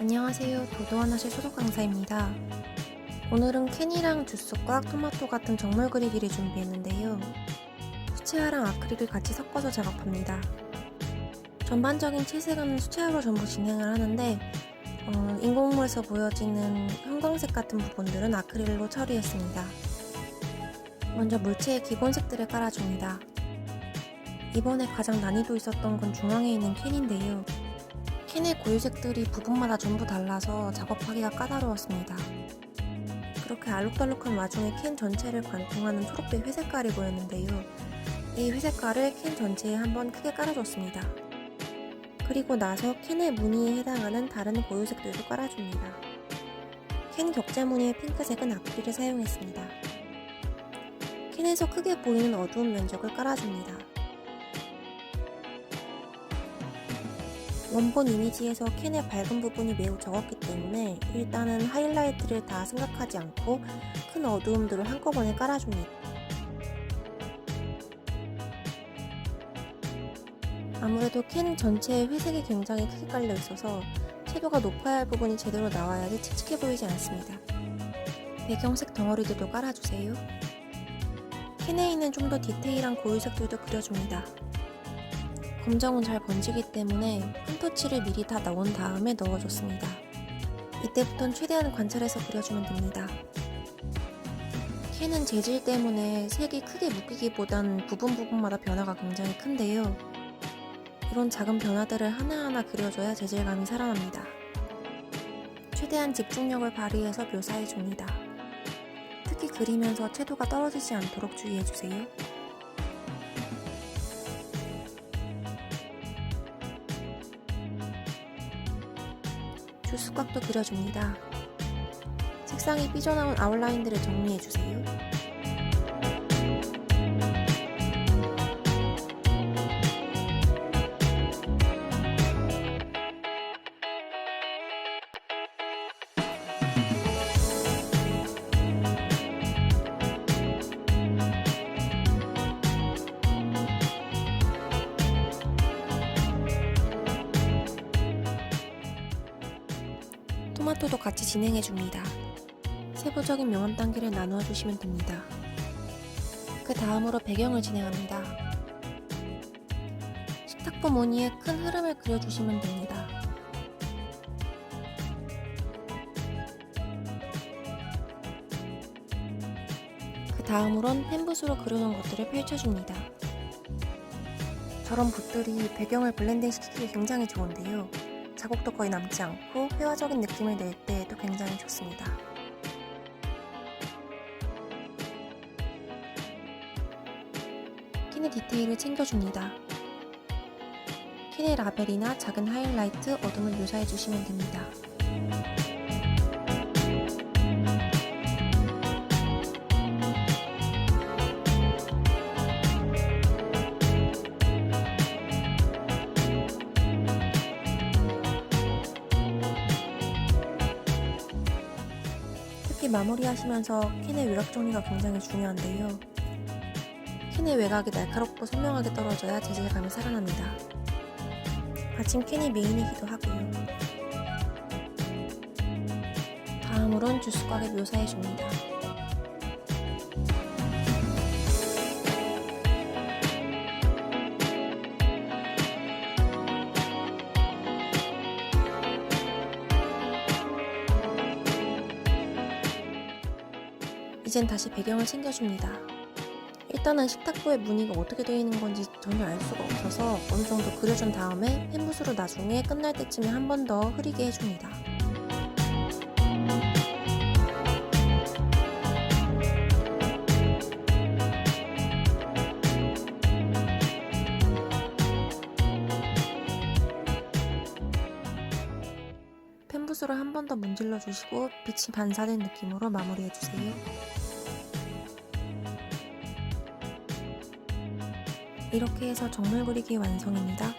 안녕하세요. 도도하나실 소속 강사입니다. 오늘은 캔이랑 주스과 토마토 같은 정물 그리기를 준비했는데요. 수채화랑 아크릴을 같이 섞어서 작업합니다. 전반적인 채색은 수채화로 전부 진행을 하는데 어, 인공물에서 보여지는 형광색 같은 부분들은 아크릴로 처리했습니다. 먼저 물체의 기본색들을 깔아줍니다. 이번에 가장 난이도 있었던 건 중앙에 있는 캔인데요. 캔의 고유색들이 부분마다 전부 달라서 작업하기가 까다로웠습니다. 그렇게 알록달록한 와중에 캔 전체를 관통하는 초록빛 회색깔이 보였는데요. 이 회색깔을 캔 전체에 한번 크게 깔아줬습니다. 그리고 나서 캔의 무늬에 해당하는 다른 고유색들도 깔아줍니다. 캔 격자 무늬의 핑크색은 아크릴을 사용했습니다. 캔에서 크게 보이는 어두운 면적을 깔아줍니다. 원본 이미지에서 캔의 밝은 부분이 매우 적었기 때문에 일단은 하이라이트를 다 생각하지 않고 큰 어두움들을 한꺼번에 깔아줍니다. 아무래도 캔 전체에 회색이 굉장히 크게 깔려 있어서 채도가 높아야 할 부분이 제대로 나와야지 칙칙해 보이지 않습니다. 배경색 덩어리들도 깔아주세요. 캔에 있는 좀 더 디테일한 고유색들도 그려줍니다. 검정은 잘 번지기 때문에 펜터치를 미리 다 넣은 다음에 넣어줬습니다. 이때부턴 최대한 관찰해서 그려주면 됩니다. 캔은 재질 때문에 색이 크게 묶이기보단 부분 부분마다 변화가 굉장히 큰데요. 이런 작은 변화들을 하나하나 그려줘야 재질감이 살아납니다. 최대한 집중력을 발휘해서 묘사해줍니다. 특히 그리면서 채도가 떨어지지 않도록 주의해주세요. 주스곽도 그려줍니다. 색상이 삐져나온 아웃라인들을 정리해주세요. 토마토도 같이 진행해 줍니다. 세부적인 명암 단계를 나누어 주시면 됩니다. 그 다음으로 배경을 진행합니다. 식탁보 무늬에 큰 흐름을 그려주시면 됩니다. 그 다음으론 펜붓으로 그려놓은 것들을 펼쳐줍니다. 저런 붓들이 배경을 블렌딩 시키기 굉장히 좋은데요. 자국도 거의 남지 않고 회화적인 느낌을 낼 때에도 굉장히 좋습니다. 캔의 디테일을 챙겨줍니다. 캔의 라벨이나 작은 하이라이트, 어둠을 묘사해 주시면 됩니다. 특히 마무리하시면서 캔의 외곽 정리가 굉장히 중요한데요. 캔의 외곽이 날카롭고 선명하게 떨어져야 재질감이 살아납니다. 마침 캔이 메인이기도 하고요. 다음으론 주스곽을 묘사해줍니다. 이젠 다시 배경을 챙겨줍니다. 일단은 식탁보의 무늬가 어떻게 되어 있는 건지 전혀 알 수가 없어서 어느 정도 그려준 다음에 펜붓으로 나중에 끝날 때쯤에 한 번 더 흐리게 해줍니다. 펜붓으로 한 번 더 문질러 주시고 빛이 반사된 느낌으로 마무리해 주세요. 이렇게 해서 정물 그리기 완성입니다.